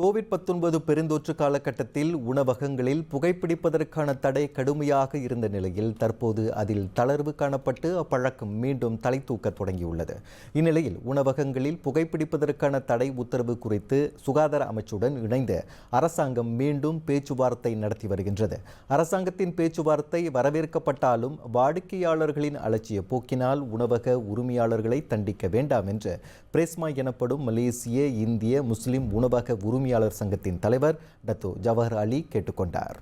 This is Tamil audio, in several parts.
கோவிட் 19 பெருந்தொற்று காலகட்டத்தில் உணவகங்களில் புகைப்பிடிப்பதற்கான தடை கடுமையாக இருந்த நிலையில் தற்போது அதில் தளர்வு காணப்பட்டு அப்பழக்கம் மீண்டும் தலை தூக்க தொடங்கியுள்ளது. இந்நிலையில் உணவகங்களில் புகைப்பிடிப்பதற்கான தடை உத்தரவு குறித்து சுகாதார அமைச்சுடன் இணைந்து அரசாங்கம் மீண்டும் பேச்சுவார்த்தை நடத்தி வருகின்றது. அரசாங்கத்தின் பேச்சுவார்த்தை வரவேற்கப்பட்டாலும் வாடிக்கையாளர்களின் அலட்சிய போக்கினால் உணவக உரிமையாளர்களை தண்டிக்க வேண்டாம் என்று பிரேஸ்மா எனப்படும் மலேசிய இந்திய முஸ்லிம் உணவக உரிமை உரிமையாளர் சங்கத்தின் தலைவர் டத்து ஜவஹர் அலி கேட்டுக்கொண்டார்.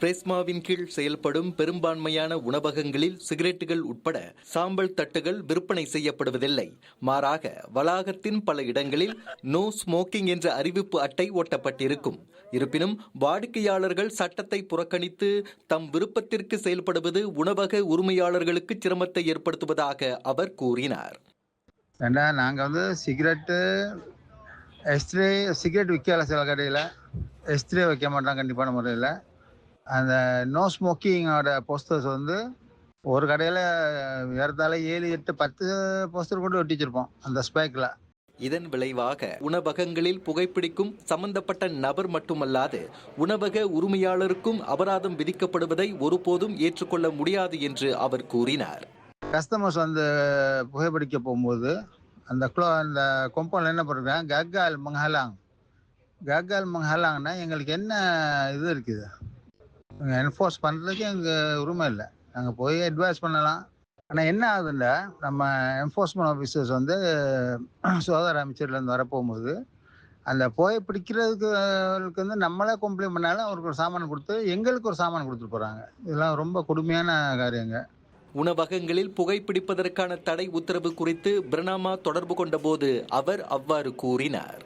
பிரேஸ்மாவின் கீழ் செயல்படும் பெரும்பான்மையான உணவகங்களில் சிகரெட்டுகள் உட்பட சாம்பல் தட்டுகள் விற்பனை செய்யப்படுவதில்லை. மாறாக வளாகத்தின் பல இடங்களில் நோ ஸ்மோக்கிங் என்ற அறிவிப்பு அட்டை ஒட்டப்பட்டிருக்கும் இருப்பினும் வாடிக்கையாளர்கள் சட்டத்தை புறக்கணித்து தம் விருப்பத்திற்கு செயல்படுவது உணவக உரிமையாளர்களுக்கு சிரமத்தை ஏற்படுத்துவதாக அவர் கூறினார். ஏண்டா நாங்கள் வந்து சிகரெட்டு எஸ்ட்ரே சிகரெட் விற்கல சில கடையில். எஸ்ட்ரே வைக்க மாட்டோம் கண்டிப்பான முறையில். அந்த நோ ஸ்மோக்கிங்கோட போஸ்டர்ஸ் வந்து ஒரு கடையில் ஏறத்தாழ ஏழு எட்டு பத்து போஸ்டர் கொண்டு ஒட்டி வச்சிருப்போம் அந்த ஸ்பேக்கில் இதன் விளைவாக உணவகங்களில் புகைப்பிடிக்கும் சம்பந்தப்பட்ட நபர் மட்டுமல்லாது உணவக உரிமையாளருக்கும் அபராதம் விதிக்கப்படுவதை ஒருபோதும் ஏற்றுக்கொள்ள முடியாது என்று அவர் கூறினார். கஸ்டமர்ஸ் வந்து புகைப்பிடிக்க போகும்போது அந்த க்ளோ அந்த கொம்பவுண்டில் என்ன பண்ணுறாங்க கக்கால் மங்ஹலாங் கக்கால் மங்ஹலாங்னா எங்களுக்கு என்ன இது இருக்குது? என்ஃபோர்ஸ் பண்ணுறதுக்கு எங்கள் உரிமை இல்லை. நாங்கள் போய் அட்வைஸ் பண்ணலாம். ஆனால் என்ன ஆகுதுன்னா நம்ம என்ஃபோர்ஸ்மெண்ட் ஆஃபீஸர்ஸ் வந்து சுகாதார அமைச்சர்லேருந்து வரப்போகும்போது அந்த புகை பிடிக்கிறதுக்கு வந்து நம்மளே கம்ப்ளைண்ட் பண்ணாலும் அவருக்கு ஒரு சாமான் கொடுத்து எங்களுக்கு ஒரு சாமான் கொடுத்துட்டு போகிறாங்க இதெல்லாம் ரொம்ப கொடுமையான காரியங்க. உணவகங்களில் புகைப்பிடிப்பதற்கான தடை உத்தரவு குறித்து பிரணாமா தொடர்பு கொண்டபோது அவர் அவ்வாறு கூறினார்.